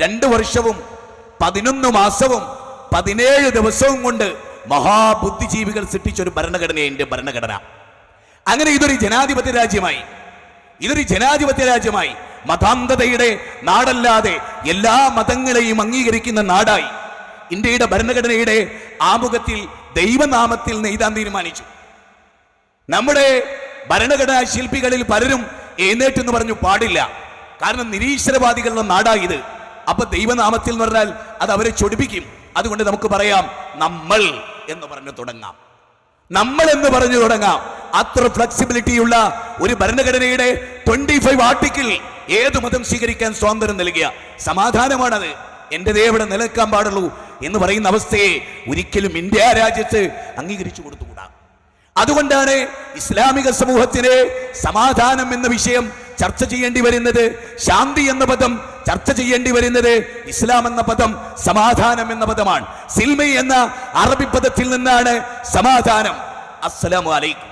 രണ്ട് വർഷവും പതിനൊന്ന് മാസവും പതിനേഴ് ദിവസവും കൊണ്ട് മഹാബുദ്ധിജീവികൾ സൃഷ്ടിച്ച ഒരു ഭരണഘടനയുണ്ട് ഭരണഘടന. അങ്ങനെ ഇതൊരു ജനാധിപത്യ രാജ്യമായി ഇതൊരു ജനാധിപത്യ രാജ്യമായി മതാന്ധതയുടെ നാടല്ലാതെ എല്ലാ മതങ്ങളെയും അംഗീകരിക്കുന്ന നാടായി ഇന്ത്യയുടെ ഭരണഘടനയുടെ ആമുഖത്തിൽ ദൈവനാമത്തിൽ നെയ്താൻ തീരുമാനിച്ചു. നമ്മുടെ ഭരണഘടനാ ശില്പികളിൽ പലരും എഴുന്നേറ്റെന്ന് പറഞ്ഞു പാടില്ല. കാരണം നിരീശ്വരവാദികളുടെ നാടായത് അപ്പൊ ദൈവനാമത്തിൽ എന്ന് പറഞ്ഞാൽ അത് അവരെ ചൊടിപ്പിക്കും. അതുകൊണ്ട് നമുക്ക് പറയാം നമ്മൾ എന്ന് പറഞ്ഞു തുടങ്ങാം. നമ്മൾ എന്ന് പറഞ്ഞു തുടങ്ങാം. അത്ര ഫ്ലെക്സിബിലിറ്റിയുള്ള ഒരു ഭരണഘടനയുടെ ട്വന്റി ഫൈവ് ആർട്ടിക്കിൾ ഏത് മതം സ്വീകരിക്കാൻ സ്വാതന്ത്ര്യം നൽകിയ സമാധാനമാണത്. എന്റെ ഇവിടെ നിലനിൽക്കാൻ പാടുള്ളൂ എന്ന് പറയുന്ന അവസ്ഥയെ ഒരിക്കലും ഇന്ത്യ രാജ്യത്ത് അംഗീകരിച്ചു കൊടുത്തുകൂടാ. അതുകൊണ്ടാണ് ഇസ്ലാമിക സമൂഹത്തിന് സമാധാനം എന്ന വിഷയം ചർച്ച ചെയ്യേണ്ടി വരുന്നത് ശാന്തി എന്ന പദം ചർച്ച ചെയ്യേണ്ടി വരുന്നത് ഇസ്ലാം എന്ന പദം സമാധാനം എന്ന പദമാണ്. സിൽമി എന്ന അറബി പദത്തിൽ നിന്നാണ് സമാധാനം. അസ്സലാമു അലൈക്കും.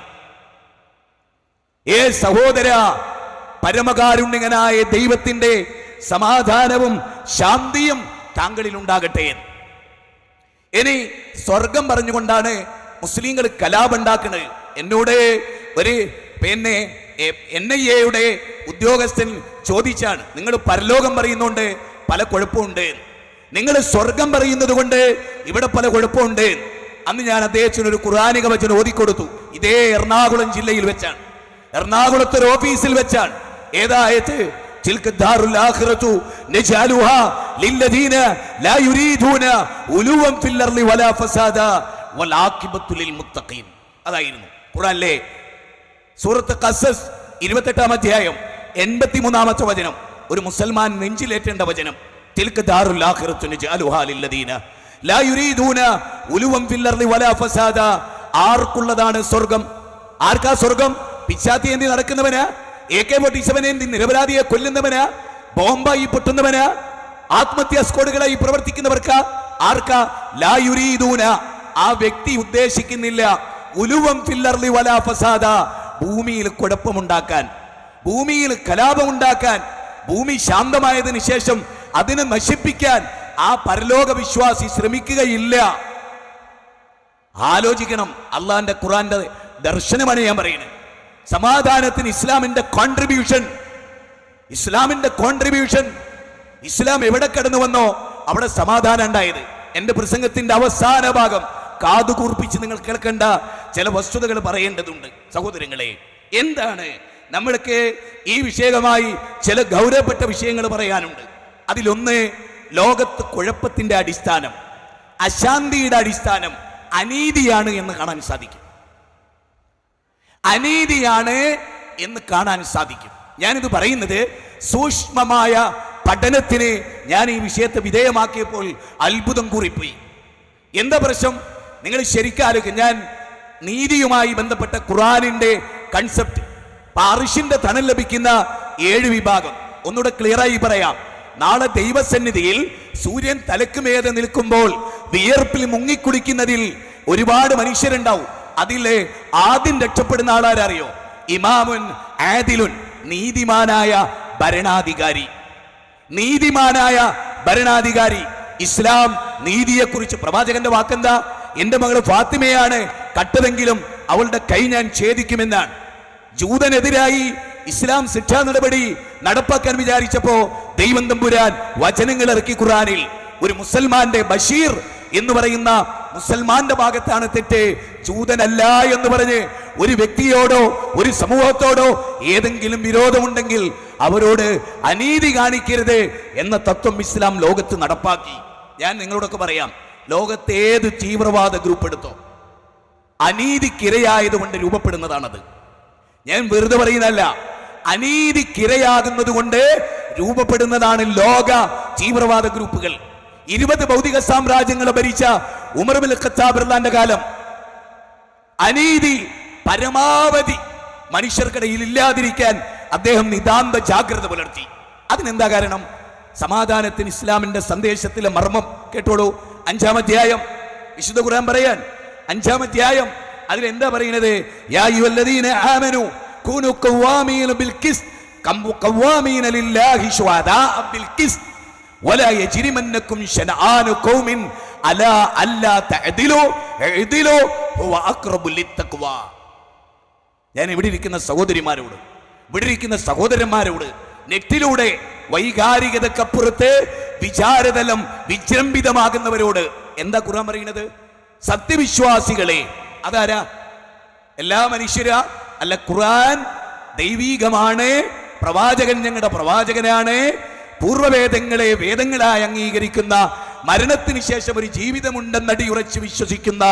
ഏ സഹോദര പരമകാരുണ്യകനായ ദൈവത്തിന്റെ സമാധാനവും ശാന്തിയും താങ്കളിൽ ഉണ്ടാകട്ടെ. ഇനി സ്വർഗം പറഞ്ഞുകൊണ്ടാണ് മുസ്ലിങ്ങൾ കലാപുണ്ടാക്കുന്നത് എന്നോട് ഒരു പിന്നെ എൻ ഐ എയുടെ ഉദ്യോഗസ്ഥൻ ചോദിച്ചാണ് നിങ്ങൾ പരലോകം പറയുന്നുണ്ട് പല കുഴപ്പമുണ്ട് നിങ്ങൾ സ്വർഗം പറയുന്നത് കൊണ്ട് ഇവിടെ പല കുഴപ്പമുണ്ട് അന്ന് ഞാൻ അദ്ദേഹത്തിന് ഒരു ഖുറാനിക വചനം ഓതിക്കൊടുത്തു. ഇതേ എറണാകുളം ജില്ലയിൽ വെച്ചാണ്. എറണാകുളത്തെ ഒരു ഓഫീസിൽ വെച്ചാണ്. ഏതായത് അതായിരുന്നു ഖുറാനിലെ സൂറത്ത് കസസ് ഇരുപത്തെട്ടാം അധ്യായം എൺപത്തി മൂന്നാമത്തെ വചനം. ഒരു മുസൽമാൻ നെഞ്ചിലേറ്റേണ്ട വചനം. തിൽക്ക് ആർക്കുള്ളതാണ് സ്വർഗം? ആർക്കാ സ്വർഗം? പിച്ചാത്തി എന്തി നടക്കുന്നവന്? എ കെ എന്തി നിരപരാധിയെ കൊല്ലുന്നവന്? ബോംബായി പൊട്ടുന്നവന്? ആത്മഹത്യാ സ്ക്വാഡുകളായി പ്രവർത്തിക്കുന്നവർക്ക്? ആർക്കാ? ലാ യുരീദൂന. ആ വ്യക്തി ഉദ്ദേശിക്കുന്നില്ല. ഉലുവം ഫില്ലർലി വലാ ഫസാദ. ഭൂമിയിൽ കുഴപ്പമുണ്ടാക്കാൻ ഭൂമിയിൽ കലാപമുണ്ടാക്കാൻ ഭൂമി ശാന്തമായതിനു ശേഷം അതിനെ നശിപ്പിക്കാൻ ആ പരലോക വിശ്വാസി ശ്രമിക്കുകയില്ല. ആലോചിക്കണം അള്ളാന്റെ ഖുറാന്റെ ദർശനമാണ് ഞാൻ പറയുന്നത്. സമാധാനത്തിന് ഇസ്ലാമിന്റെ കോൺട്രിബ്യൂഷൻ ഇസ്ലാമിന്റെ കോൺട്രിബ്യൂഷൻ ഇസ്ലാം എവിടെ കടന്നു വന്നോ അവിടെ സമാധാനം ഉണ്ടായത്. എന്റെ പ്രസംഗത്തിന്റെ അവസാന ഭാഗം കാതുകൂർപ്പിച്ച് നിങ്ങൾ കേൾക്കേണ്ട ചില വസ്തുതകൾ പറയേണ്ടതുണ്ട്. സഹോദരങ്ങളെ എന്താണ് നമ്മൾക്ക് ഈ വിഷയമായി ചില ഗൗരവപ്പെട്ട വിഷയങ്ങൾ പറയാനുണ്ട്. അതിലൊന്ന് ലോകത്ത് കുഴപ്പത്തിന്റെ അടിസ്ഥാനം അശാന്തിയുടെ അടിസ്ഥാനം അനീതിയാണ് എന്ന് കാണാൻ സാധിക്കും. അനീതിയാണ് എന്ന് കാണാൻ സാധിക്കും. ഞാനിത് പറയുന്നത് സൂക്ഷ്മമായ പഠനത്തിന് ഞാൻ ഈ വിഷയത്തെ വിധേയമാക്കിയപ്പോൾ അത്ഭുതം കൂറിപ്പോയി. എന്താ പ്രശ്നം? നിങ്ങൾ ശരിക്കും ഞാൻ നീതിയുമായി ബന്ധപ്പെട്ട ഖുറാനിന്റെ കൺസെപ്റ്റ് പാറിഷിന്റെ തണൽ ലഭിക്കുന്ന ഏഴ് വിഭാഗം. ഒന്നുകൂടെ ക്ലിയറായി പറയാം. നാളെ ദൈവസന്നിധിയിൽ സൂര്യൻ തലക്കുമേതെ നിൽക്കുമ്പോൾ വിയർപ്പിൽ മുങ്ങിക്കുടിക്കുന്നതിൽ ഒരുപാട് മനുഷ്യരുണ്ടാവും. അതിലെ ആദ്യം രക്ഷപ്പെടുന്ന ആളാരറിയോ ഇമാമുൻ ആദിലുൻ നീതിമാനായ ഭരണാധികാരി. നീതിമാനായ ഭരണാധികാരി. ഇസ്ലാം നീതിയെക്കുറിച്ച് പ്രവാചകന്റെ വാക്കെന്താ? എന്റെ മകൾ ഫാത്തിമയാണ് കട്ടതെങ്കിലും അവളുടെ കൈ ഞാൻ ഛേദിക്കുമെന്നാണ്. ജൂതനെതിരായി ഇസ്ലാം ശിക്ഷാ നടപടി നടപ്പാക്കാൻ വിചാരിച്ചപ്പോ ദൈവം തമ്പുരാൻ വചനങ്ങൾ ഇറക്കി ഖുറാനിൽ ഒരു മുസൽമാന്റെ ബഷീർ എന്ന് പറയുന്ന മുസൽമാന്റെ ഭാഗത്താണ് തെറ്റ്. ജൂതനല്ല എന്ന് പറഞ്ഞ് ഒരു വ്യക്തിയോടോ ഒരു സമൂഹത്തോടോ ഏതെങ്കിലും വിരോധമുണ്ടെങ്കിൽ അവരോട് അനീതി കാണിക്കരുത് എന്ന തത്വം ഇസ്ലാം ലോകത്ത് നടപ്പാക്കി. ഞാൻ നിങ്ങളോടൊക്കെ പറയാം. ലോകത്തെ ഏത് തീവ്രവാദ ഗ്രൂപ്പ് എടുത്തോ? അനീതിക്കിരയായതുകൊണ്ട് രൂപപ്പെടുന്നതാണത്. ഞാൻ വെറുതെ പറയുന്നതല്ല. അനീതിക്കിരയാകുന്നത് കൊണ്ട് രൂപപ്പെടുന്നതാണ് ലോക തീവ്രവാദ ഗ്രൂപ്പുകൾ. ഇരുപത് ഭൗതിക സാമ്രാജ്യങ്ങളെ ഭരിച്ച ഉമർ ബിൻ ഖത്താബ് റളിയല്ലാഹുവിന്റെ കാലം. അനീതി പരമാവധി മനുഷ്യർക്കിടയിൽ ഇല്ലാതിരിക്കാൻ അദ്ദേഹം നിതാന്ത ജാഗ്രത പുലർത്തി. അതിനെന്താ കാരണം? സമാധാനത്തിന് ഇസ്ലാമിന്റെ സന്ദേശത്തിലെ മർമ്മം കേട്ടോളൂ. അഞ്ചാം അധ്യായം വിശുദ്ധ ഖുർആൻ പറയാൻ അഞ്ചാം അധ്യായം അതിൽ എന്താ പറയുന്നത് യാ അയ്യുഹല്ലദീന ആമനു കൂനു ഖവാമീന ബിൽ ഖിസ് കം ഖവാമീന ലില്ലാഹി ശുഹദാ ബിൽ ഖിസ് ولا يجرمنكم شنآن قوم على ألا تعدلوا اعدلوا هو أقرب للتقوى ഞാൻ ഇവിടെ ഇരിക്കുന്ന സഹോദരിമാരോട് ഇവിടെ ഇരിക്കുന്ന സഹോദരന്മാരോട് നെറ്റിലൂടെ വൈകാരികതക്കപ്പുറത്ത് വിചാരതലം വിജൃംഭിതമാകുന്നവരോട് എന്താ ഖുർആൻ പറയുന്നത്? സത്യവിശ്വാസികളെ അതാരാ? എല്ലാ മനുഷ്യര? അല്ല ഖുർആൻ ദൈവീകമാണ് പ്രവാചകൻ ഞങ്ങളുടെ പ്രവാചകനാണ് പൂർവവേദങ്ങളെ വേദങ്ങളായി അംഗീകരിക്കുന്ന മരണത്തിന് ശേഷം ഒരു ജീവിതമുണ്ടെന്നടിയുറച്ച് വിശ്വസിക്കുന്ന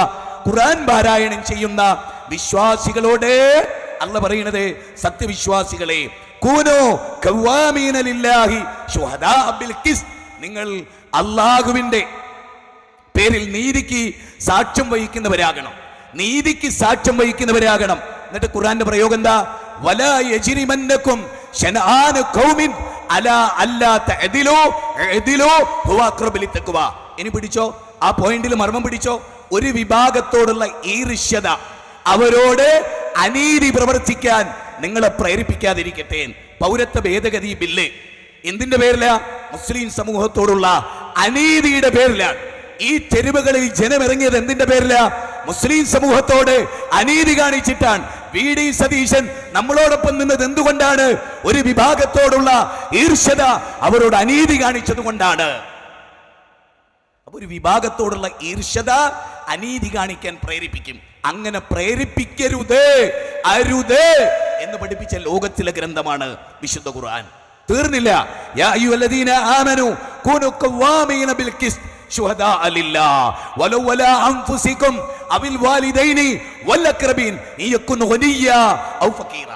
ഖുർആൻ പാരായണം ചെയ്യുന്ന വിശ്വാസികളോട് അല്ല പറയുന്നത്? സത്യവിശ്വാസികളെ കിസ് നിങ്ങൾ അള്ളാഹുവിന്റെ പേരിൽ നീതിക്ക് സാക്ഷ്യം വഹിക്കുന്നവരാകണം. നീതിക്ക് സാക്ഷ്യം വഹിക്കുന്നവരാകണം. എന്നിട്ട് ഖുർആന്റെ പ്രയോഗം എന്താ? വലാ യജ്രിമന്നക്കും കൗമിൻ അല പിടിച്ചോ? ആ പോയിന്റിൽ മർമ്മം പിടിച്ചോ? ഒരു വിഭാഗത്തോടുള്ള ഈർഷ്യത. അവരോട് അനീതി പ്രവർത്തിക്കാൻ നിങ്ങളെ പ്രേരിപ്പിക്കാതിരിക്കട്ടെ. പൗരത്വ ഭേദഗതി ബില്ല്. എന്തിന്റെ പേരിലാ? മുസ്ലിം സമൂഹത്തോടുള്ള അനീതിയുടെ പേരിലാണ് ഈ തെരുവുകളിൽ ജനമിറങ്ങിയത് എന്തിന്റെ പേരിലാ? മുസ്ലിം സമൂഹത്തോട് അനീതി കാണിച്ചിട്ടാണ്. വി. ഡി. സതീശൻ നമ്മളോടൊപ്പം നിന്നത് എന്തുകൊണ്ടാണ്? ഒരു വിഭാഗത്തോടുള്ള ഈർഷ്യത അവരോട് അനീതി കാണിച്ചത് കൊണ്ടാണ്. ഒരു വിഭാഗത്തോടുള്ള ഈർഷ്യത അനീതി കാണിക്കാൻ പ്രേരിപ്പിക്കും. അങ്ങനെ പ്രേരിപ്പിക്കരുത് അരുത് എന്ന് പഠിപ്പിച്ച ലോകത്തിലെ ഗ്രന്ഥമാണ് വിശുദ്ധ ഖുർആൻ. തീർന്നില്ല. യാ ബിൽ വാലിദൈനി വൽ ഔ ഫഖീറ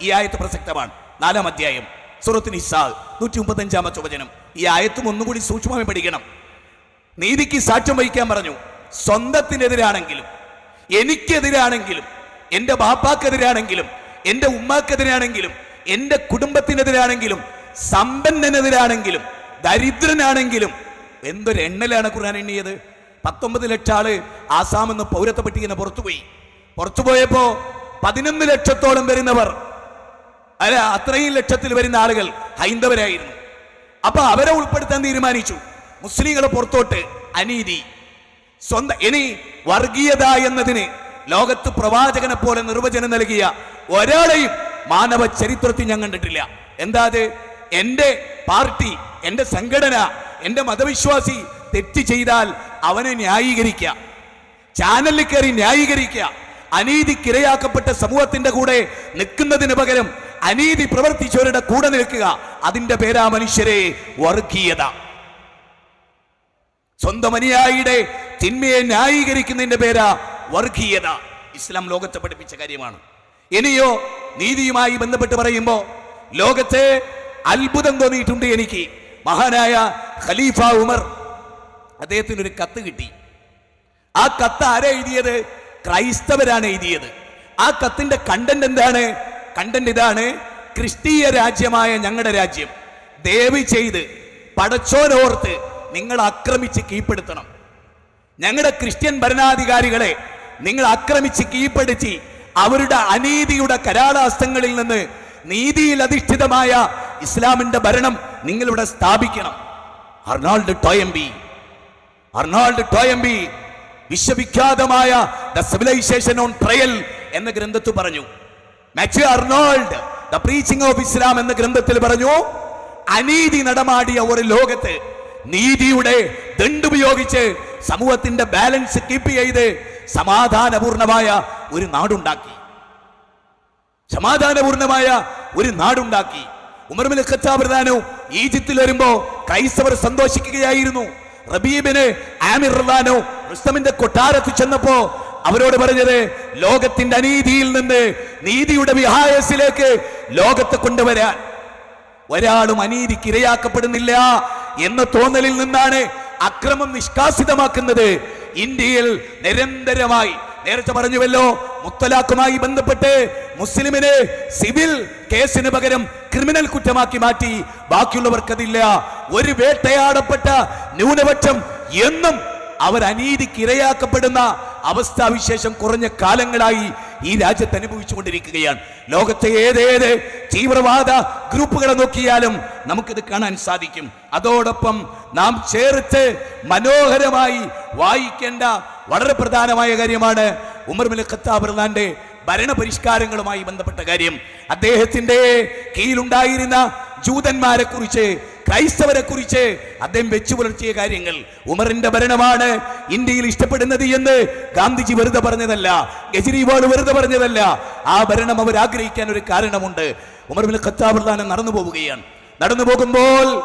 ഈ ആയത്ത് പ്രസക്തമാണ്. നാലാം അധ്യായം സൂറത്ത് നൂറ്റി മുപ്പത്തഞ്ചാമത്തെ വചനം. ഈ ആയത്തും ഒന്നുകൂടി സൂക്ഷ്മമായി പഠിക്കണം. നീതിക്ക് സാക്ഷ്യം വഹിക്കാൻ പറഞ്ഞു. സ്വന്തത്തിനെതിരാണെങ്കിലും എനിക്കെതിരാണെങ്കിലും എന്റെ ബാപ്പാക്കെതിരാണെങ്കിലും എന്റെ ഉമ്മാക്കെതിരാണെങ്കിലും എന്റെ കുടുംബത്തിനെതിരാണെങ്കിലും സമ്പന്നനെതിരാണെങ്കിലും ദരിദ്രനാണെങ്കിലും എന്തൊരു എണ്ണലാണ് ഖുർആൻ എണ്ണിയത്? പത്തൊമ്പത് ലക്ഷം ആൾ ആസാം എന്ന് പൗരത്വ പട്ടികനെ പുറത്തുപോയി. പുറത്തുപോയപ്പോ പതിനൊന്ന് ലക്ഷത്തോളം വരുന്നവർ അല്ല അത്രയും ലക്ഷത്തിൽ വരുന്ന ആളുകൾ ഹൈന്ദവരായിരുന്നു. അപ്പൊ അവരെ ഉൾപ്പെടുത്താൻ തീരുമാനിച്ചു. മുസ്ലിങ്ങളെ പുറത്തോട്ട് അനീതി. സ്വന്തം ഇനി വർഗീയത എന്നതിന് ലോകത്ത് പ്രവാചകനെ പോലെ നിർവചനം നൽകിയ ഒരാളെയും മാനവ ചരിത്രത്തിൽ ഞാൻ കണ്ടിട്ടില്ല. എന്താ അത്? എന്റെ പാർട്ടി എന്റെ സംഘടന എന്റെ മതവിശ്വാസി തെറ്റ് ചെയ്താൽ അവനെ ന്യായീകരിക്കുക. ചാനലിൽ കയറി ന്യായീകരിക്കുക. അനീതിക്കിരയാക്കപ്പെട്ട സമൂഹത്തിന്റെ കൂടെ നിൽക്കുന്നതിന് പകരം അനീതി പ്രവർത്തിച്ചവരുടെ കൂടെ നിൽക്കുക. അതിന്റെ പേരാ മനുഷ്യരെ വർഗീയത. സ്വന്തം അനുയായിയുടെ തിന്മയെ ന്യായീകരിക്കുന്നതിന്റെ പേരാ വർഗീയത. ഇസ്ലാം ലോകത്തെ പഠിപ്പിച്ച കാര്യമാണ്. ഇനിയോ നീതിയുമായി ബന്ധപ്പെട്ട് പറയുമ്പോൾ ലോകത്തെ അത്ഭുതം തോന്നിയിട്ടുണ്ട് എനിക്ക്. മഹാനായ ഖലീഫ ഉമർ അദ്ദേഹത്തിന് ഒരു കത്ത് കിട്ടി. ആ കത്ത് ആരാ എഴുതിയത്? ക്രൈസ്തവരാണ് എഴുതിയത്. ആ കത്തിന്റെ കണ്ടന്റ് എന്താണ്? കണ്ടന്റ് ഇതാണ് ക്രിസ്തീയ രാജ്യമായ ഞങ്ങളുടെ രാജ്യം. ദയവ് ചെയ്ത് പടച്ചോനോർത്ത് നിങ്ങൾ ആക്രമിച്ച് കീഴ്പ്പെടുത്തണം. ഞങ്ങളുടെ ക്രിസ്ത്യൻ ഭരണാധികാരികളെ നിങ്ങൾ ആക്രമിച്ച് കീഴ്പ്പെടുത്തി അവരുടെ അനീതിയുടെ കരാളാസ്തങ്ങളിൽ നിന്ന് നീതിയിൽ അധിഷ്ഠിതമായ ഇസ്ലാമിന്റെ ഭരണം നിങ്ങളിവിടെ സ്ഥാപിക്കണം. അർണാൾഡ് ടോയംബി അർണാൾഡ് ടോയംബി വിശ്വവിഖ്യാതമായ ദ സിവിലൈസേഷൻ ഓൺ ട്രയൽ എന്ന ഗ്രന്ഥത്തിൽ പറഞ്ഞു. Matthew Arnold the preaching of Islam എന്ന ഗ്രന്ഥത്തിൽ പറഞ്ഞു അനീതി നടമാടിയ ഒരു ലോകത്ത് നീതിയുടെ ദണ്ടുപയോഗിച്ച് സമൂഹത്തിന്റെ ബാലൻസ് കീപ്പ് ചെയ്ത് സമാധാനപൂർണമായ ഒരു നാടുണ്ടാക്കി. സമാധാനപൂർണമായ ഒരു നാടുണ്ടാക്കി. ഉമർമിൽ ഖത്താബ് ഈജിപ്തിൽ വരുമ്പോ ക്രൈസ്തവർ സന്തോഷിക്കുകയായിരുന്നു. റബീബിന് ആമിർ റഹ്ലാനോ റുസ്തമിന്റെ കൊട്ടാരത്തിൽ ചെന്നപ്പോ അവരോട് പറഞ്ഞത് ലോകത്തിന്റെ അനീതിയിൽ നിന്ന് നീതിയുടെ വിഹായസിലേക്ക് ലോകത്തെ കൊണ്ടുവരാൻ. ഒരാളും അനീതിക്ക് ഇരയാക്കപ്പെടുന്നില്ല. എന്ന തോന്നലിൽ നിന്നാണ് അക്രമം നിഷ്കാസിതമാക്കുന്നത്. ഇന്ത്യയിൽ നിരന്തരമായി നേരത്തെ പറഞ്ഞുവല്ലോ മുത്തലാഖുമായി ബന്ധപ്പെട്ട് മുസ്ലിമിനെ സിവിൽ കേസിന് പകരം ക്രിമിനൽ കുറ്റമാക്കി മാറ്റി. ബാക്കിയുള്ളവർക്കതില്ല. ഒരു വേട്ടയാടപ്പെട്ട ന്യൂനപക്ഷം എന്നും അവർ അനീതിക്ക് ഇരയാക്കപ്പെടുന്ന അവസ്ഥാവിശേഷം കുറഞ്ഞ കാലങ്ങളായി ഈ രാജ്യത്ത് അനുഭവിച്ചുകൊണ്ടിരിക്കുകയാണ്. ലോകത്തെ ഏതേത് തീവ്രവാദ ഗ്രൂപ്പുകളെ നോക്കിയാലും നമുക്കിത് കാണാൻ സാധിക്കും. അതോടൊപ്പം നാം ചേർത്ത് മനോഹരമായി വായിക്കേണ്ട വളരെ പ്രധാനമായ കാര്യമാണ് ഉമർ മുൽ ഖത്താബ് പരിഷ്കാരങ്ങളുമായി ബന്ധപ്പെട്ട കാര്യം. അദ്ദേഹത്തിന്റെ കീഴിലുണ്ടായിരുന്ന ജൂതന്മാരെ കുറിച്ച് ക്രൈസ്തവരെ കുറിച്ച് അദ്ദേഹം വെച്ചു പുലർത്തിയ കാര്യങ്ങൾ ഉമറിന്റെ ഭരണമാണ് ഇന്ത്യയിൽ ഇഷ്ടപ്പെടുന്നത് എന്ന് ഗാന്ധിജി വെറുതെ പറഞ്ഞതല്ല കെജ്രിവാൾ വെറുതെ പറഞ്ഞതല്ല. ആ ഭരണം അവർ ആഗ്രഹിക്കാൻ ഒരു കാരണമുണ്ട്. ഉമർ ബിൻ ഖത്താബ് നടന്നു പോവുകയാണ്. നടന്നു പോകുമ്പോൾ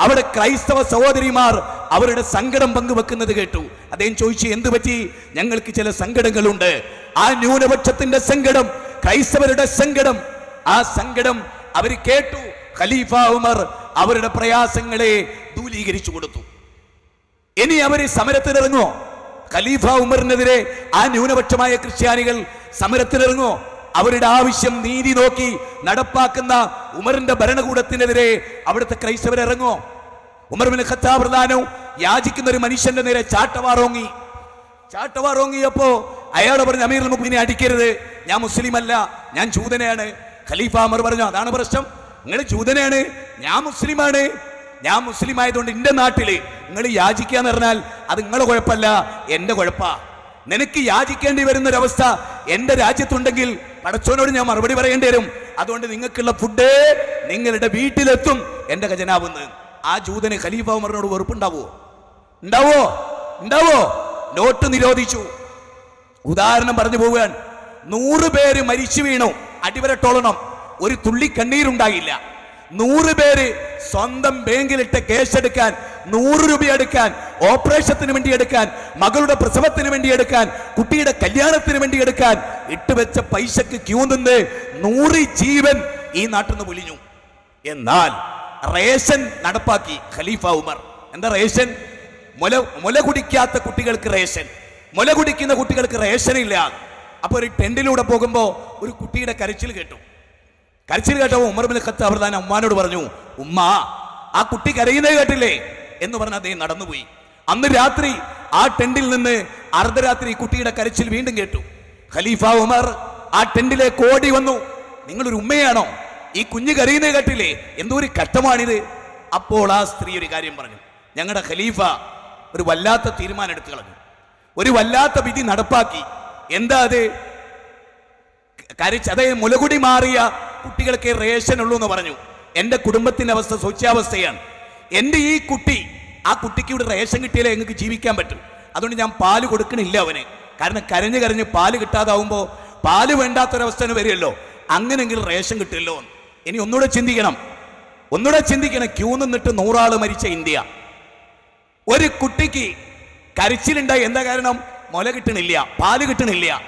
അവിടെ ക്രൈസ്തവ സഹോദരിമാർ അവരുടെ സങ്കടം പങ്കുവെക്കുന്നത് കേട്ടു. അദ്ദേഹം ചോദിച്ചു എന്തു പറ്റി? ഞങ്ങൾക്ക് ചില സങ്കടങ്ങളുണ്ട്. ആ ന്യൂനപക്ഷത്തിന്റെ സങ്കടം ക്രൈസ്തവരുടെ സങ്കടം ആ സങ്കടം അവർ കേട്ടു. ഖലീഫ ഉമർ അവരുടെ പ്രയാസങ്ങളെ ദൂലീകരിച്ചു കൊടുത്തു. ഇനി അവർ സമരത്തിനിറങ്ങോ ഖലീഫ ഉമറിനെതിരെ ആ ന്യൂനപക്ഷമായ ക്രിസ്ത്യാനികൾ സമരത്തിനിറങ്ങോ അവരുടെ ആവശ്യം നീതി നോക്കി നടപ്പാക്കുന്ന ഉമറിന്റെ ഭരണകൂടത്തിനെതിരെ അവിടുത്തെ ക്രൈസ്തവർ ഉമർമിന് ഉമർ ബിൻ ഖത്താബ് പ്രധാനോ യാചിക്കുന്ന ഒരു മനുഷ്യന്റെ നേരെ ചാട്ടവാറോങ്ങി. ചാട്ടവാറോങ്ങിയപ്പോ അയാൾ പറഞ്ഞു അമീർ മുഖിനെ അടിക്കരുത്. ഞാൻ മുസ്ലിം അല്ല ഞാൻ ജൂതനെയാണ്. ഖലീഫ അമർ പറഞ്ഞു അതാണ് പ്രശ്നം. നിങ്ങൾ ജൂതനാണ് ഞാൻ മുസ്ലിമാണ്. ഞാൻ മുസ്ലിം ആയതുകൊണ്ട് എന്റെ നാട്ടിൽ നിങ്ങൾ യാചിക്കുക എന്ന് പറഞ്ഞാൽ അത് നിങ്ങളെ കുഴപ്പമല്ല എന്റെ കുഴപ്പാ. നിനക്ക് യാചിക്കേണ്ടി വരുന്ന ഒരവസ്ഥ എന്റെ രാജ്യത്തുണ്ടെങ്കിൽ പടച്ചോനോട് ഞാൻ മറുപടി പറയേണ്ടി വരും. അതുകൊണ്ട് നിങ്ങൾക്കുള്ള ഫുഡ് നിങ്ങളുടെ വീട്ടിലെത്തും എന്റെ ഖജനാവുന്ന് ആ ജൂതന് ഖലീഫ ഉമറിനോട് വെറുപ്പുണ്ടാവോ? ഉണ്ടാവോ? ഉണ്ടാവോ? നോട്ട് നിരോധിച്ചു. ഉദാഹരണം പറഞ്ഞു പോവുകയാണ്. നൂറ് പേര് മരിച്ചു വീണു. അടിവരട്ടോളണം. ഒരു തുള്ളി കണ്ണീരുണ്ടായില്ല. നൂറ് പേര് സ്വന്തം ബാങ്കിലിട്ട് കേസ് എടുക്കാൻ നൂറ് രൂപ എടുക്കാൻ ഓപ്പറേഷത്തിന് വേണ്ടി എടുക്കാൻ മകളുടെ പ്രസവത്തിന് വേണ്ടി എടുക്കാൻ കുട്ടിയുടെ കല്യാണത്തിന് വേണ്ടി എടുക്കാൻ ഇട്ടുവെച്ച പൈസക്ക് ക്യൂ നിന്ന് നൂറ് ജീവൻ ഈ നാട്ടിൽ നിന്ന് പൊലിഞ്ഞു. എന്നാൽ റേഷൻ നടപ്പാക്കി ഖലീഫ ഉമർ. എന്താ റേഷൻ? മുല മുല കുടിക്കാത്ത കുട്ടികൾക്ക് റേഷൻ. മുല കുടിക്കുന്ന കുട്ടികൾക്ക് റേഷൻ ഇല്ല അപ്പൊ ഒരു ടെന്റിലൂടെ പോകുമ്പോ ഒരു കുട്ടിയുടെ കരച്ചിൽ കേട്ടു. കരച്ചിൽ കേട്ടപ്പോൾ ഉമർ ബിൻ അവർ താൻ ഉമ്മാനോട് പറഞ്ഞു ഉമ്മ ആ കുട്ടി കരയുന്നത് കേട്ടില്ലേ? എന്ന് പറഞ്ഞ് അദ്ദേഹം നടന്നുപോയി. അന്ന് രാത്രി ആ ടെന്റിൽ നിന്ന് അർദ്ധരാത്രി കുട്ടിയുടെ കരച്ചിൽ വീണ്ടും കേട്ടു. ഖലീഫ ഉമർ ആ ടെന്റിലെ കോടി വന്നു. നിങ്ങളൊരു ഉമ്മയാണോ? ഈ കുഞ്ഞ് കരയുന്നേ കേട്ടില്ലേ? എന്തോ ഒരു കഷ്ടമാണിത് അപ്പോൾ ആ സ്ത്രീ ഒരു കാര്യം പറഞ്ഞു. ഞങ്ങളുടെ ഖലീഫ ഒരു വല്ലാത്ത തീരുമാനം എടുത്തു കളഞ്ഞു. ഒരു വല്ലാത്ത വിധി നടപ്പാക്കി. എന്താ അത്? കരച്ച് അതായത് മുലകുടി മാറിയ കുട്ടികൾക്ക് റേഷൻ ഉള്ളൂ എന്ന് പറഞ്ഞു. എന്റെ കുടുംബത്തിന്റെ അവസ്ഥ ശോച്യാവസ്ഥയാണ് എന്റെ ഈ കുട്ടി ആ കുട്ടിക്ക് ഇവിടെ റേഷൻ കിട്ടിയാലേ ഞങ്ങൾക്ക് ജീവിക്കാൻ പറ്റും. അതുകൊണ്ട് ഞാൻ പാൽ കൊടുക്കണില്ല അവന്. കാരണം കരഞ്ഞ് കരഞ്ഞ് പാൽ കിട്ടാതാവുമ്പോൾ പാൽ വേണ്ടാത്തൊരവസ്ഥ വരുമല്ലോ അങ്ങനെങ്കിലും റേഷൻ കിട്ടില്ലോ. ഇനി ഒന്നുകൂടെ ചിന്തിക്കണം. ഒന്നുകൂടെ ചിന്തിക്കണം. ക്യൂ നിന്നിട്ട് നൂറാൾ മരിച്ച ഇന്ത്യ. ഒരു കുട്ടിക്ക് കരച്ചിലുണ്ടായി എന്താ കാരണം? മുല കിട്ടണില്ല പാൽ കിട്ടണില്ല.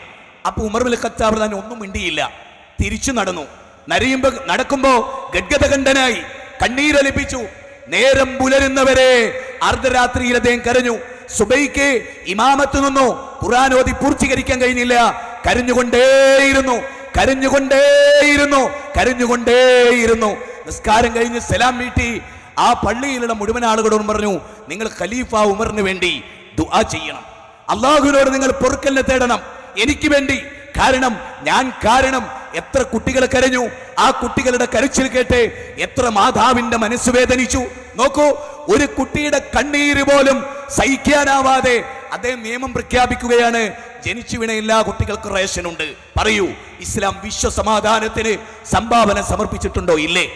അപ്പൊ ഉമർ ബിൻ ഖത്താബ് ഒന്നും മിണ്ടിയില്ല. തിരിച്ചു നടന്നു. നരയുമ്പോ നടക്കുമ്പോ ഗദ്ഗതകണ്ഠനായി കണ്ണീരലിപ്പിച്ചു. നേരം പുലരുന്നവരെ അർദ്ധരാത്രിയിൽ അദ്ദേഹം കരഞ്ഞു. സുബൈക്ക് ഇമാമത്ത് നിന്നു. ഖുർആൻ ഓതി പൂർത്തീകരിക്കാൻ കഴിഞ്ഞില്ല. കരഞ്ഞുകൊണ്ടേയിരുന്നു. കരഞ്ഞുകൊണ്ടേയിരുന്നു. കരഞ്ഞുകൊണ്ടേയിരുന്നു. നിസ്കാരം കഴിഞ്ഞ് സലാം വീട്ടി. ആ പള്ളിയിലുള്ള മുഴുവൻ ആളുകളോടും പറഞ്ഞു നിങ്ങൾ ഖലീഫ ഉമറിന് വേണ്ടി ദുആ ചെയ്യണം. അള്ളാഹുവിനോട് നിങ്ങൾ പൊറുക്കലിനെ തേടണം. എനിക്ക് വേണ്ടി കാരണം ഞാൻ കാരണം. എത്ര കുട്ടികൾ കരഞ്ഞു? ആ കുട്ടികളുടെ കരച്ചിൽ കേട്ട് എത്ര മാതാവിന്റെ മനസ്സ് വേദനിച്ചു. നോക്കൂ ഒരു കുട്ടിയുടെ കണ്ണീര് പോലും സഹിക്കാനാവാതെ അദ്ദേഹം നിയമം പ്രഖ്യാപിക്കുകയാണ്. ജനിച്ചു വീണ എല്ലാ കുട്ടികൾക്കും റേഷൻ ഉണ്ട്. പറയൂ ഇസ്ലാം വിശ്വസമാധാനത്തിന് സംഭാവന സമർപ്പിച്ചിട്ടുണ്ടോ? ഇല്ലേ?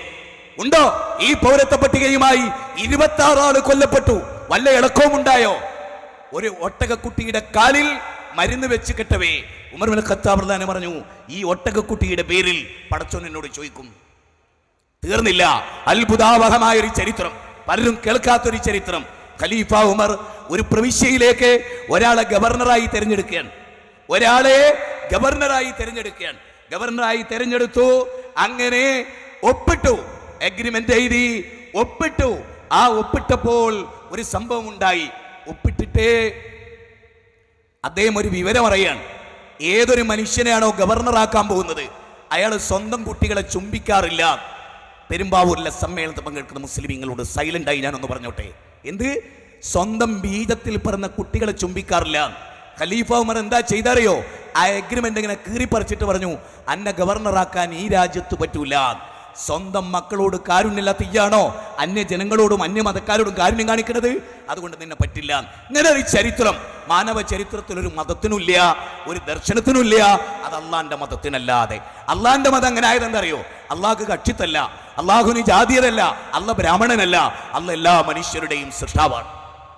ഉണ്ടോ? ഈ പൗരത്വ പട്ടികയുമായി ഇരുപത്തി ആറ് ആൾ കൊല്ലപ്പെട്ടു. വല്ല ഇളക്കവും ഉണ്ടായോ? ഒരു ഒട്ടകക്കുട്ടിയുടെ കാലിൽ മരുന്ന് വെച്ച് കെട്ടവേ. ഉമർ ബിൻ ഖത്താബ് പ്രധാനം പറഞ്ഞു ഈ ഒട്ടകക്കുട്ടിയുടെ പേരിൽ പടച്ചോൻ എന്നോട് ചോദിക്കും. തീർന്നില്ല. അത്ഭുതാവഹമായ ഒരു ചരിത്രം. പലരും കേൾക്കാത്തൊരു ചരിത്രം. ഖലീഫ ഉമർ ഒരു പ്രവിശ്യയിലേക്ക് ഒരാളെ ഗവർണറായി തിരഞ്ഞെടുക്കുകയാണ്. ഒരാളെ ഗവർണറായി തിരഞ്ഞെടുക്കുകയാണ്. ഗവർണറായി തിരഞ്ഞെടുത്തു. അങ്ങനെ ഒപ്പിട്ടു. അഗ്രിമെന്റ് എഴുതി ഒപ്പിട്ടു. ആ ഒപ്പിട്ടപ്പോൾ ഒരു സംഭവം ഉണ്ടായി. ഒപ്പിട്ടിട്ട് അദ്ദേഹം ഒരു വിവരം അറിയാണ് ഏതൊരു മനുഷ്യനെയാണോ ഗവർണറാക്കാൻ പോകുന്നത്? അയാൾ സ്വന്തം കുട്ടികളെ ചുംബിക്കാറില്ല. പെരുമ്പാവൂരിലെ സമ്മേളനത്തിൽ പങ്കെടുക്കുന്ന മുസ്ലിമീങ്ങളോട് സൈലന്റ് ആയി ഞാനൊന്ന് പറഞ്ഞോട്ടെ. എന്ത്? സ്വന്തം ബീജത്തിൽ പിറന്ന കുട്ടികളെ ചുംബിക്കാറില്ല. ഖലീഫ ഉമർ എന്താ ചെയ്തറിയോ? ആ എഗ്രിമെന്റ് ഇങ്ങനെ കീറിപ്പറിച്ചിട്ട് പറഞ്ഞു അന്നെ ഗവർണറാക്കാൻ ഈ രാജ്യത്ത് പറ്റൂല. സ്വന്തം മക്കളോട് കാരുണ്യമില്ലാത്ത ഇയാണോ അന്യ ജനങ്ങളോടും അന്യ മതക്കാരോടും കാരുണ്യം കാണിക്കുന്നത്? അതുകൊണ്ട് നിന്നെ പറ്റില്ല. ഇങ്ങനെ ഒരു ചരിത്രം. മാനവ ചരിത്രത്തിൽ ഒരു മതത്തിനുമില്ല ഒരു ദർശനത്തിനുമില്ല. അത് അള്ളാന്റെ മതത്തിനല്ലാതെ. അള്ളാന്റെ മതം അങ്ങനെ ആയത് എന്തറിയോ? അള്ളാഹ് കക്ഷിത്തല്ല. അള്ളാഹുവിന് ജാതീയതല്ല. അല്ല ബ്രാഹ്മണനല്ല. അല്ല എല്ലാ മനുഷ്യരുടെയും സൃഷ്ടാവാണ്.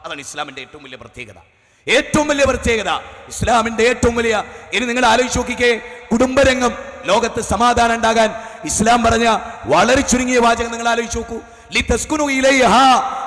അതാണ് ഇസ്ലാമിന്റെ ഏറ്റവും വലിയ പ്രത്യേകത. ഏറ്റവും വലിയ പ്രത്യേകത. ഇസ്ലാമിന്റെ ഏറ്റവും വലിയ ഇനി നിങ്ങൾ ആലോചിച്ച് നോക്കിക്കേ കുടുംബരംഗം ലോകത്ത് സമാധാനം ഉണ്ടാകാൻ ഇസ്ലാം പറഞ്ഞ വളരെ ചുരുങ്ങിയ വാചകം നിങ്ങൾ ആലോചിച്ച് നോക്കൂ. ലി തസ്കുനു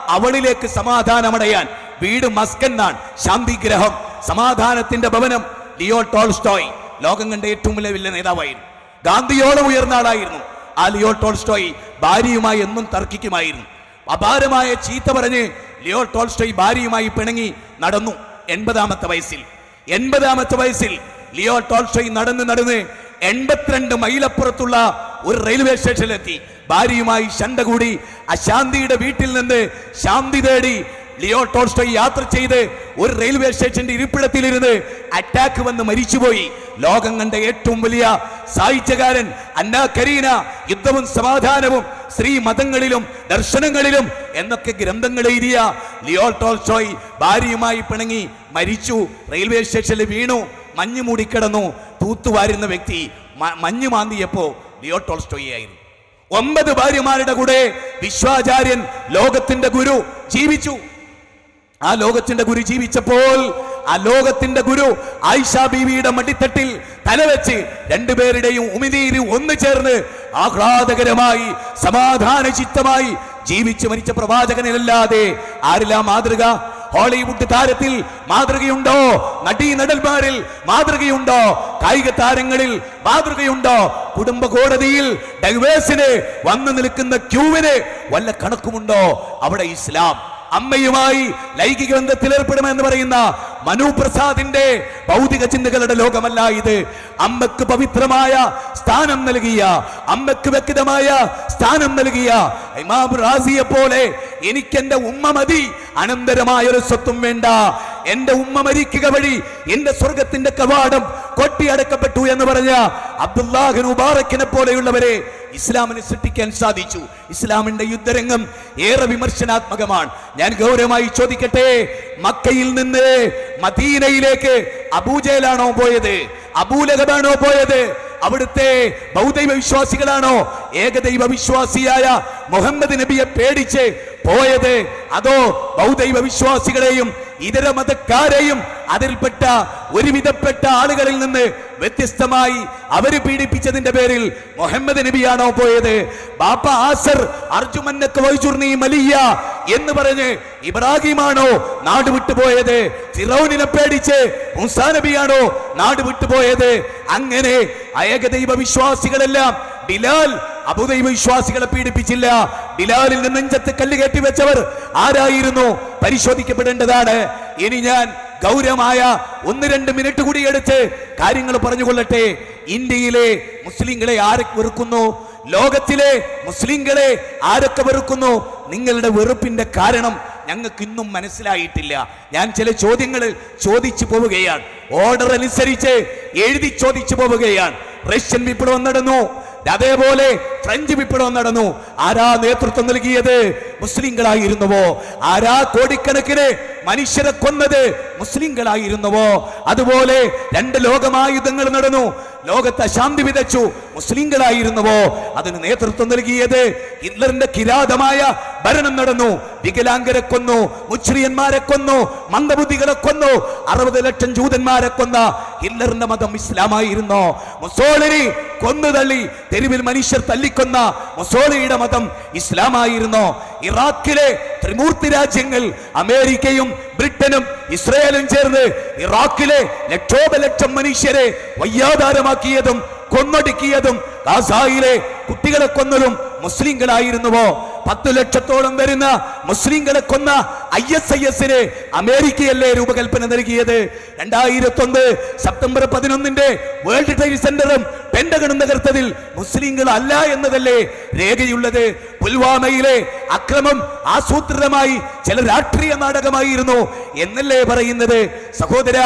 അവളിലേക്ക് സമാധാനമടയാൻ. വീട് മസ്കന്നാണ് ശാന്തിഗ്രഹം സമാധാനത്തിന്റെ ഭവനം ലിയോ ടോൾസ്റ്റോയ് ലോകം കണ്ട ഏറ്റവും വലിയ വലിയ നേതാവായിരുന്നു. ഗാന്ധിയോളം ഉയർന്ന ആളായിരുന്നു. ആ ലിയോ ടോൾസ്റ്റോയ് ഭാര്യയുമായി എന്നും തർക്കിക്കുമായിരുന്നു. അപാരമായ ചീത്ത പറഞ്ഞ് ലിയോ ടോൾസ്റ്റോയ് ഭാര്യയുമായി പിണങ്ങി നടന്നു. എൺപതാമത്തെ വയസ്സിൽ എൺപതാമത്തെ വയസ്സിൽ ലിയോ ടോൾഷോയി നടന്ന് നടന്ന് എൺപത്തിരണ്ട് മൈലപ്പുറത്തുള്ള ഒരു റെയിൽവേ സ്റ്റേഷനിലെത്തി. ഭാര്യയുമായി ശണ്ട കൂടി അശാന്തിയുടെ വീട്ടിൽ നിന്ന് ശാന്തി തേടി ലിയോ ടോൾസ്റ്റോയ് യാത്ര ചെയ്ത് ഒരു റെയിൽവേ സ്റ്റേഷന്റെ ഇരിപ്പിടത്തിലിരുന്ന് അറ്റാക്ക് വന്ന് മരിച്ചുപോയി. ലോകം കണ്ട ഏറ്റവും വലിയ സാഹിത്യകാരൻ അന്ന കരീന യുദ്ധവും സമാധാനവും സ്ത്രീ മതങ്ങളിലും ദർശനങ്ങളിലും എന്നൊക്കെ ഗ്രന്ഥങ്ങൾ എഴുതിയ ലിയോ ടോൾസ്റ്റോയ് ഭാര്യയുമായി പിണങ്ങി മരിച്ചു. റെയിൽവേ സ്റ്റേഷനിൽ വീണു മഞ്ഞ് മൂടിക്കിടന്നു. തൂത്തുവാരുന്ന വ്യക്തി മഞ്ഞു മാന്തിയപ്പോ ലിയോ ടോൾസ്റ്റോയി ആയിരുന്നു. ഒമ്പത് ഭാര്യമാരുടെ കൂടെ വിശ്വാചാര്യൻ ലോകത്തിന്റെ ഗുരു ജീവിച്ചു. ആ ലോകത്തിന്റെ ഗുരു ജീവിച്ചപ്പോൾ ആ ലോകത്തിന്റെ ഗുരു ആയിഷ ബീവിയുടെ മടിത്തട്ടിൽ തലവെച്ച് രണ്ടുപേരുടെയും ഉമിനീര് ഒന്നു ചേർന്ന് ആഹ്ലാദകരമായി സമാധാന ചിത്തമായി ജീവിച്ചു മരിച്ച പ്രവാചകനിലല്ലാതെ ആരില്ല മാതൃക? ഹോളിവുഡ് താരത്തിൽ മാതൃകയുണ്ടോ? നടീ നടന്മാരിൽ മാതൃകയുണ്ടോ? കായിക താരങ്ങളിൽ മാതൃകയുണ്ടോ? കുടുംബ കോടതിയിൽ ഡൈവേഴ്സിന് വന്നു നിൽക്കുന്ന ക്യൂവിന് വല്ല കണക്കുമുണ്ടോ? അവിടെ ഇസ്ലാം. അമ്മയുമായി ലൈംഗിക ബന്ധത്തിൽ ഏർപ്പെടുമെന്ന് പറയുന്ന മനുപ്രസാദിന്റെ ഭൗതിക ചിന്തകളുടെ ലോകമല്ല ഇത്. അമ്മയ്ക്ക് പവിത്രമായ സ്ഥാനം നൽകിയ അമ്മയ്ക്ക് വ്യക്തമായ സ്ഥാനം നൽകിയ ഇമാം റാസിയെ പോലെ എനിക്ക് എന്റെ ഉമ്മ മതി അനന്തരമായ ഒരു സ്വത്തും വേണ്ട. എന്റെ ഉമ്മ മരിക്കുക വഴി എന്റെ സ്വർഗത്തിന്റെ കവാടം കൊട്ടിയടക്കപ്പെട്ടു എന്ന് പറഞ്ഞ അബ്ദുല്ലാഹിൻ മുബാറക്കിനെ പോലെയുള്ളവരെ ഇസ്ലാമിന് സൃഷ്ടിക്കാൻ സാധിച്ചു. ഇസ്ലാമിന്റെ യുദ്ധരംഗം ഏറെ വിമർശനാത്മകമാണ്. ഞാൻ ഗൗരവമായി ചോദിക്കട്ടെ മക്കയിൽ നിന്ന് മദീനയിലേക്ക് അബൂജയിലാണോ പോയത്? അബൂലഹബാണോ പോയത്? അവിടുത്തെ ബൗദ്ധൈവ വിശ്വാസികളാണോ? ഏകദൈവ വിശ്വാസിയായ മുഹമ്മദ് നബിയെ പേടിച്ച് പോയത്? അതോ ബൗദ്ധൈവ വിശ്വാസികളെയും ഇതര മതക്കാരെയും അതിൽപ്പെട്ട ഒരുവിധപ്പെട്ട ആളുകളിൽ നിന്ന് വ്യത്യസ്തമായി അവർ പീഡിപ്പിച്ചതിന്റെ പേരിൽ മുഹമ്മദ് നബിയാണോ പോയത്? ബാപ്പ ആസർ അർജുമന്നക്ക് വൈചുർണി മലിയ എന്ന് പറഞ്ഞ് ഇബ്രാഹിമാണോ നാട് വിട്ടുപോയത് ഫിറൌനിനെ പേടിച്ച് മുസാ നബിയാണോ നാട് വിട്ടുപോയത് അങ്ങനെ ഏകദൈവ വിശ്വാസികളെല്ലാം ബിലാൽ അബുദൈവ വിശ്വാസികളെ പീഡിപ്പിച്ചില്ല. ബിലാലിൽ നിന്ന് നെഞ്ചത്ത് കല്ല് കെട്ടി വെച്ചവർ ആരായിരുന്നു? പരിശോധിക്കപ്പെടേണ്ടതാണ്. ഇനി ഞാൻ ഗൗരവമായ ഒന്ന് രണ്ട് മിനിറ്റ് കൂടി എടുത്ത് കാര്യങ്ങൾ പറഞ്ഞുകൊള്ളട്ടെ. ഇന്ത്യയിലെ മുസ്ലിങ്ങളെ ആരെ വെറുക്കുന്നു? ലോകത്തിലെ മുസ്ലിങ്ങളെ ആരൊക്കെ വെറുക്കുന്നു? നിങ്ങളുടെ വെറുപ്പിന്റെ കാരണം ഞങ്ങൾക്ക് ഇന്നും മനസ്സിലായിട്ടില്ല. ഞാൻ ചില ചോദ്യങ്ങൾ ചോദിച്ചു പോവുകയാണ്. ഓർഡർ അനുസരിച്ച് എഴുതി ചോദിച്ചു പോവുകയാണ്. റഷ്യൻ വിപ്ലവം നടന്നു അതേപോലെ ഫ്രഞ്ച് വിപ്ലവം നടന്നു. ആരാ നേതൃത്വം നൽകിയത്? മുസ്ലിങ്ങളായിരുന്നുവോ? ആരാ കോടിക്കണക്കിന് മനുഷ്യരെ കൊന്നത്? മുസ്ലിങ്ങളായിരുന്നുവോ? അതുപോലെ രണ്ട് ലോകമായുധങ്ങൾ നടന്നു. ലോകത്ത് അശാന്തി വിതച്ചു. മുസ്ലിങ്ങളായിരുന്നുവോ? അതിന് നേതൃത്വം നൽകിയത് ഹിറ്റ്ലറിന്റെ കിരാതമായ ഭരണം നടന്നു. വികലാംഗരെ കൊന്നു മുച്രിയന്മാരെ കൊന്നു മന്ദബുദ്ധികളെ കൊന്നു. അറുപത് ലക്ഷം ജൂതന്മാരെ കൊന്ന ഹിറ്റ്ലറിന്റെ മതം ഇസ്ലാമായിരുന്നോ. മുസോളിനി കൊന്നു തള്ളി തെരുവിൽ മനുഷ്യർ തല്ലിക്കൊന്ന മുസോളിയുടെ മതം ഇസ്ലാമായിരുന്നോ. ഇറാഖിലെ ത്രിമൂർത്തി രാജ്യങ്ങൾ അമേരിക്കയും ബ്രിട്ടനും ഇസ്രയേലും ചേർന്ന് ഇറാഖിലെ ലക്ഷോപലക്ഷം മനുഷ്യരെ വയ്യാധാരമാക്കിയതും കൊന്നൊടുക്കിയതും ഗാസായിലെ കുട്ടികളെ കൊന്നതും മുസ്ലിങ്ങളായിരുന്നുവോ? പത്തു ലക്ഷത്തോളം വരുന്ന മുസ്ലിങ്ങളെ കൊന്ന ഐ എസ് ഐ എസിന് അമേരിക്കയല്ലേ രൂപകൽപ്പന നൽകിയത്? രണ്ടായിരത്തി ഒന്ന് സെപ്റ്റംബർ പതിനൊന്നിന്റെ വേൾഡ് ട്രേഡ് സെന്ററും പെൻഡഗണും തകർത്തതിൽ മുസ്ലിങ്ങൾ അല്ല എന്നതല്ലേ രേഖയുള്ളത്. പുൽവാമയിലെ അക്രമം ആസൂത്രിതമായി ചില രാഷ്ട്രീയ നാടകമായിരുന്നു. എന്നല്ലേ പറയുന്നത്? സഹോദര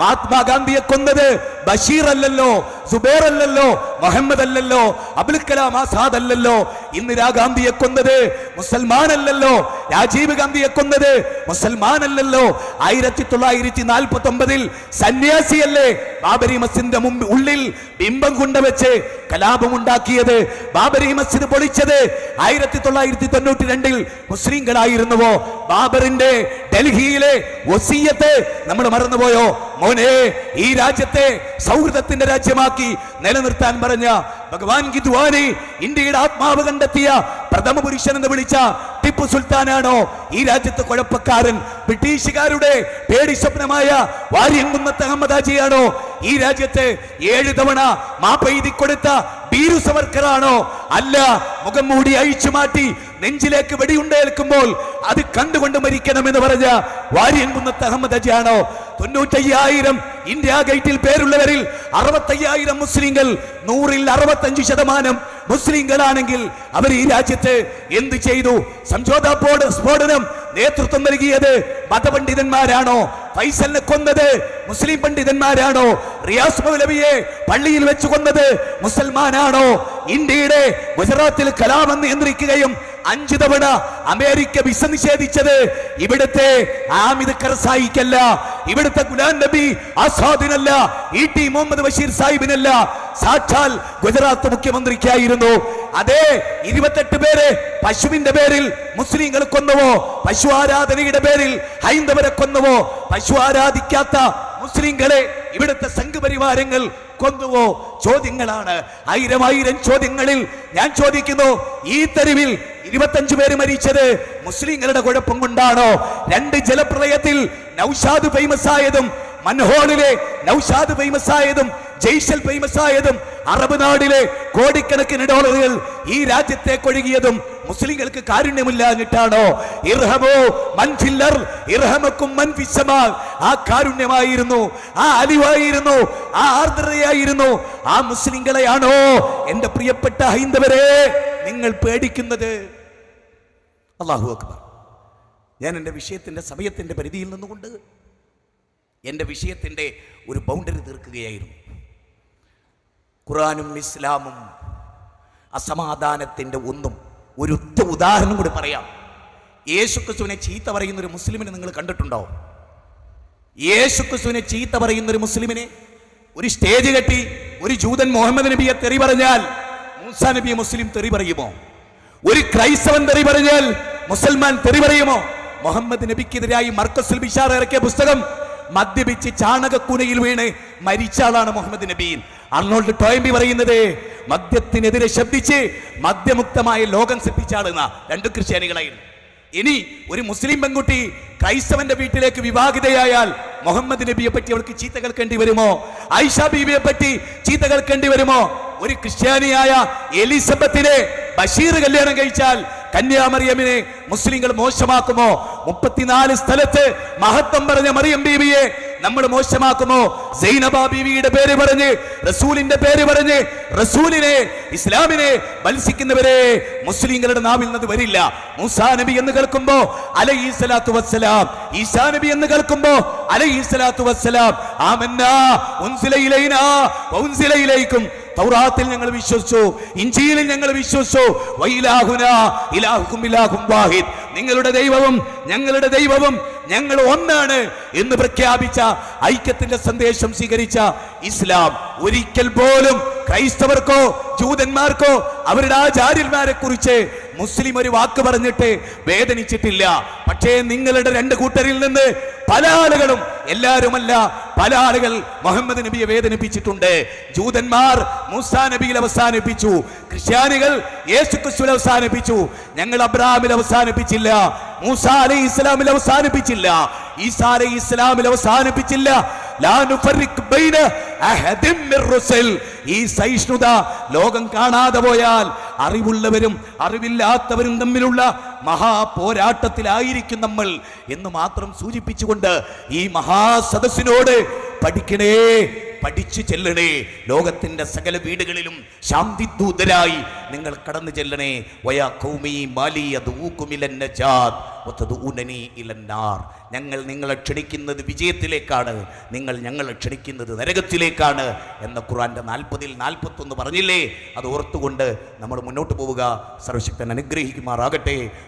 മഹാത്മാഗാന്ധിയെ കൊന്നത് ബഷീർ അല്ലല്ലോ സുബേർ അല്ലല്ലോ മുഹമ്മദ് അല്ലല്ലോ അബുൽ കലാം ആസാദ് അല്ലല്ലോ ഇന്ദിരാഗാന്ധിയെ കൊന്നത് മുസൽമാൻ അല്ലല്ലോ രാജീവ് ഗാന്ധിയെ കൊന്നത് മുസൽമാൻ അല്ലല്ലോ ആയിരത്തി തൊള്ളായിരത്തി നാൽപ്പത്തി ഒമ്പതിൽ സന്യാസിയല്ലേ ബാബരി മസ്ജിദിന്റെ മുമ്പ് ഉള്ളിൽ ബിംബം കൊണ്ടുവച്ച് കലാപമുണ്ടാക്കിയത് ബാബരി മസ്ജിദ് പൊളിച്ചത് ആയിരത്തി തൊള്ളായിരത്തി തൊണ്ണൂറ്റി രണ്ടിൽ മുസ്ലിങ്ങളായിരുന്നുവോ? ബാബറിന്റെ ഡൽഹിയിലെ വസീയത്ത് നമ്മൾ മറന്നുപോയോ? മോനെ ഈ രാജ്യത്തെ സൗഹൃദത്തിന്റെ രാജ്യമാക്കി നിലനിർത്താൻ പറഞ്ഞ ഭഗവാൻ ഗിദ്വാനി ഇന്ത്യയുടെ ആത്മാവ് കണ്ടെത്തിയ പ്രഥമ പുരുഷൻ എന്ന് വിളിച്ച ടിപ്പു സുൽത്താനാണോ? ഈ രാജ്യത്തെ കുഴപ്പക്കാരൻ ബ്രിട്ടീഷുകാരുടെ പേടി സ്വപ്നമായ വാര്യംകുന്നത്ത് അഹമ്മദാജിയാണോ? ഈ രാജ്യത്തെ ഏഴ് തവണ മാപ്പെയ്തി കൊടുത്ത ബീരു സവർക്കറാണോ അല്ല മുഖം മൂടി അഴിച്ചു മാറ്റി നെഞ്ചിലേക്ക് വെടിയുണ്ടേൽക്കുമ്പോൾ അത് കണ്ടുകൊണ്ട് മരിക്കണമെന്ന് പറഞ്ഞ വാര്യൻകുന്നത്ത് അഹമ്മദ് അജിയാണോ? തൊണ്ണൂറ്റയ്യായിരം ഇന്ത്യ ഗേറ്റിൽ പേരുള്ളവരിൽ അറുപത്തയ്യായിരം മുസ്ലിങ്ങൾ നൂറിൽ അറുപത്തഞ്ച് ശതമാനം മുസ്ലിങ്ങളാണെങ്കിൽ അവർ ഈ രാജ്യത്ത് എന്ത് ചെയ്തു? സ്ഫോടനം നേതൃത്വം നൽകിയത് മതപണ്ഡിതന്മാരാണോ? ഫൈസലിനെ കൊന്നത് മുസ്ലിം പണ്ഡിതന്മാരാണോ? റിയാസ് മൗലവിയെ പള്ളിയിൽ വെച്ച് കൊന്നത് മുസൽമാനാണോ? ഇന്ത്യയുടെ ഗുജറാത്തിൽ കലാമെന്ന് നിയന്ത്രിക്കുകയും അഞ്ചു തവണ അമേരിക്ക വിസ നിഷേധിച്ചത് ഇവിടുത്തെ ആമിദ് കർസായിക്കല്ല. ഇവിടുത്തെ ഗുലാം നബി ആസാദിനല്ല ഇ ടി മുഹമ്മദ് ബഷീർ സാഹിബിനല്ല. സാക്ഷാൽ ഗുജറാത്ത് മുഖ്യമന്ത്രിക്കായിരുന്നു. അതെ ഇരുപത്തെട്ട് പേര് പശുവിന്റെ പേരിൽ മുസ്ലിങ്ങൾ കൊന്നുവോ? പശു ആരാധനയുടെ പേരിൽ ഹൈന്ദവരെ കൊന്നുവോ? പശു ആരാധിക്കാത്ത മുസ്ലിങ്ങളെ ഇവിടുത്തെ സംഘപരിവാരങ്ങൾ കൊന്നുവോ? ചോദ്യങ്ങളാണ്. ആയിരം ആയിരം ചോദ്യങ്ങളിൽ ഞാൻ ചോദിക്കുന്നു ഈ തെരുവിൽ ഇരുപത്തഞ്ചു പേര് മരിച്ചത് മുസ്ലിങ്ങളുടെ കുഴപ്പം കൊണ്ടാണോ? രണ്ട് ജലപ്രളയത്തിൽ നൌഷാദ് ഫേമസ് ആയതും മൻഹോളിലെ നൌഷാദ് ഫേമസ് ആയതും ജയ്ഷൽ ഫേമസ് ആയതും അറബ് നാടിലെ കോടിക്കണക്കിന് ഡോളറുകൾ ഈ രാജ്യത്തെ ഒഴുകിയതും മുസ്ലിങ്ങൾക്ക് കാരുണ്യമില്ലാഞ്ഞിട്ടാണോ? ഇർഹമോ മൻഫില്ലർ ഇർഹമക്കും മൻഫിസമാ ആ കാരുണ്യമായിരുന്നു ആ അലിവായിരുന്നു ആ ആർദ്രതയായിരുന്നു ആ മുസ്ലിങ്ങളെയാണോ എന്റെ പ്രിയപ്പെട്ട ഹൈന്ദവരെ നിങ്ങൾ പേടിക്കുന്നത്? അള്ളാഹു അക്ബർ. ഞാൻ എന്റെ വിഷയത്തിന്റെ സമയത്തിന്റെ പരിധിയിൽ നിന്നുകൊണ്ട് എന്റെ വിഷയത്തിന്റെ ഒരു ബൗണ്ടറി തീർക്കുകയായിരുന്നു. ഖുറാനും ഇസ്ലാമും അസമാധാനത്തിന്റെ ഒന്നും ഒരു ഒറ്റ ഉദാഹരണം കൂടി പറയാം. യേശുക്രിസ്തുവിനെ ചീത്ത പറയുന്ന ഒരു മുസ്ലിമിനെ നിങ്ങൾ കണ്ടിട്ടുണ്ടോ? യേശുക്രിസ്തുവിനെ ചീത്ത പറയുന്ന ഒരു മുസ്ലിമിനെ ഒരു സ്റ്റേജ് കെട്ടി ഒരു ജൂതൻ മുഹമ്മദ് നബിയെ തെറി പറഞ്ഞാൽ മൂസ നബിയെ മുസ്ലിം തെറി പറയുമോ? ഒരു ക്രൈസ്തവൻ തെറി പറഞ്ഞാൽ മുസൽമാൻ തെറി പറയുമോ? മുഹമ്മദ് നബിക്കെതിരായി മർക്കസുൽ ബിഷാർ ഇറക്കിയ പുസ്തകം മദ്യപിച്ച് ചാണകക്കുനയിൽ വീണ് മരിച്ച ആളാണ് മുഹമ്മദ് നബീൻ. അർണോൾഡ് ടോയംബി പറയുന്നത് മദ്യത്തിനെതിരെ ശബ്ദിച്ച് മദ്യമുക്തമായ ലോകം സൃഷ്ടിച്ച ആളെന്ന രണ്ട് ക്രിസ്ത്യാനികളായിരുന്നു. ഇനി ഒരു മുസ്ലിം പെൺകുട്ടി ക്രൈസ്തവന്റെ വീട്ടിലേക്ക് വിവാഹിതയായാൽ മുഹമ്മദ് നബിയെ പറ്റി അവൾക്ക് ചീത്ത കേൾക്കേണ്ടി വരുമോ? ഐഷ ബീബിയെ പറ്റി ചീത്ത കേൾക്കേണ്ടി വരുമോ? ഒരു ക്രിസ്ത്യാനിയായ എലിസബത്തിനെ ബഷീർ കല്യാണം കഴിച്ചാൽ കന്യാമറിയമിനെ മുസ്ലിങ്ങൾ മോശമാക്കുമോ? മുപ്പത്തിനാല് സ്ഥലത്ത് മഹത്വം പറഞ്ഞ മറിയം ബീവിയെ നമ്മൾ മോശമാക്കുമോ? സൈനബ ബീവിയുടെ പേര് പറഞ്ഞ് റസൂലിന്റെ പേര് പറഞ്ഞ് റസൂലിനെ ഇസ്ലാമിനെ മത്സിക്കുന്നവരെ മുസ്ലിങ്ങളുടെ നാവിൽ നിന്ന് വരില്ല. മൂസാ നബി എന്ന് കേൾക്കുമ്പോ അലൈഹി സ്വലാത്തു വസ്സലാം. ഈസാ നബി എന്ന് കേൾക്കുമ്പോ അലൈഹി സ്വലാത്തു വസ്സലാം. ആമന്നാ ഉൻസില ഇലൈനാ വഉൻസില ഇലൈക്കും തൗറാത്തിൽ ഞങ്ങൾ വിശ്വസിച്ചു ഇഞ്ചിയിലും ഞങ്ങൾ വിശ്വസിച്ചു. വൈലാഹുന ഇലാഹുക്കും ഇലാഹും വാഹിദ്. നിങ്ങളുടെ ദൈവവും ഞങ്ങളുടെ ദൈവവും ഞങ്ങൾ ഒന്നാണ് എന്ന് പ്രഖ്യാപിച്ച ഐക്യത്തിന്റെ സന്ദേശം സ്വീകരിച്ച ഇസ്ലാം ഒരിക്കൽ പോലും ക്രൈസ്തവർക്കോ ജൂതന്മാർക്കോ അവരുടെ ആചാര്യന്മാരെ കുറിച്ച് മുസ്ലിം ഒരു വാക്ക് പറഞ്ഞിട്ട് വേദനിച്ചിട്ടില്ല. പക്ഷേ നിങ്ങളുടെ രണ്ട് കൂട്ടരിൽ നിന്ന് പല ആളുകളും എല്ലാവരുമല്ല പല ആളുകൾ മുഹമ്മദ് നബിയെ വേദനിപ്പിച്ചിട്ടുണ്ട്. ജൂതന്മാർ മൂസാ നബിയിൽ അവസാനിപ്പിച്ചു. ക്രിസ്ത്യാനികൾ യേശു ക്രിസ്തുവിൽ അവസാനിപ്പിച്ചു. ഞങ്ങൾ അബ്രാമിൽ അവസാനിപ്പിച്ചില്ല. മൂസ അലൈഹി ഇസ്ലാമിൽ അവസാനിപ്പിച്ചില്ല. ഈസാ അലൈഹി ഇസ്ലാമിൽ അവസാനിപ്പിച്ചില്ല. ഈ സഹിഷ്ണുത ലോകം കാണാതെ പോയാൽ അറിവുള്ളവരും അറിവില്ലാത്തവരും തമ്മിലുള്ള മഹാപോരാട്ടത്തിലായിരിക്കും നമ്മൾ എന്ന് മാത്രം സൂചിപ്പിച്ചുകൊണ്ട് ഈ മഹാസദസ്സിനോട് പഠിക്കണേ പഠിച്ചു ചെല്ലണേ. ലോകത്തിന്റെ സകല വീടുകളിലും ശാന്തിദൂതരായി നിങ്ങൾ കടന്നു ചെല്ലണേ. വയാ കൗമി മാലി ഞങ്ങൾ നിങ്ങളെ ക്ഷണിക്കുന്നത് വിജയത്തിലേക്കാണ്. നിങ്ങൾ ഞങ്ങളെ ക്ഷണിക്കുന്നത് നരകത്തിലേക്കാണ് എന്ന ഖുറാന്റെ നാൽപ്പതിൽ നാൽപ്പത്തൊന്ന് പറഞ്ഞില്ലേ? അത് ഓർത്തുകൊണ്ട് നമ്മൾ മുന്നോട്ട് പോവുക. സർവശക്തൻ അനുഗ്രഹിക്കുമാറാകട്ടെ.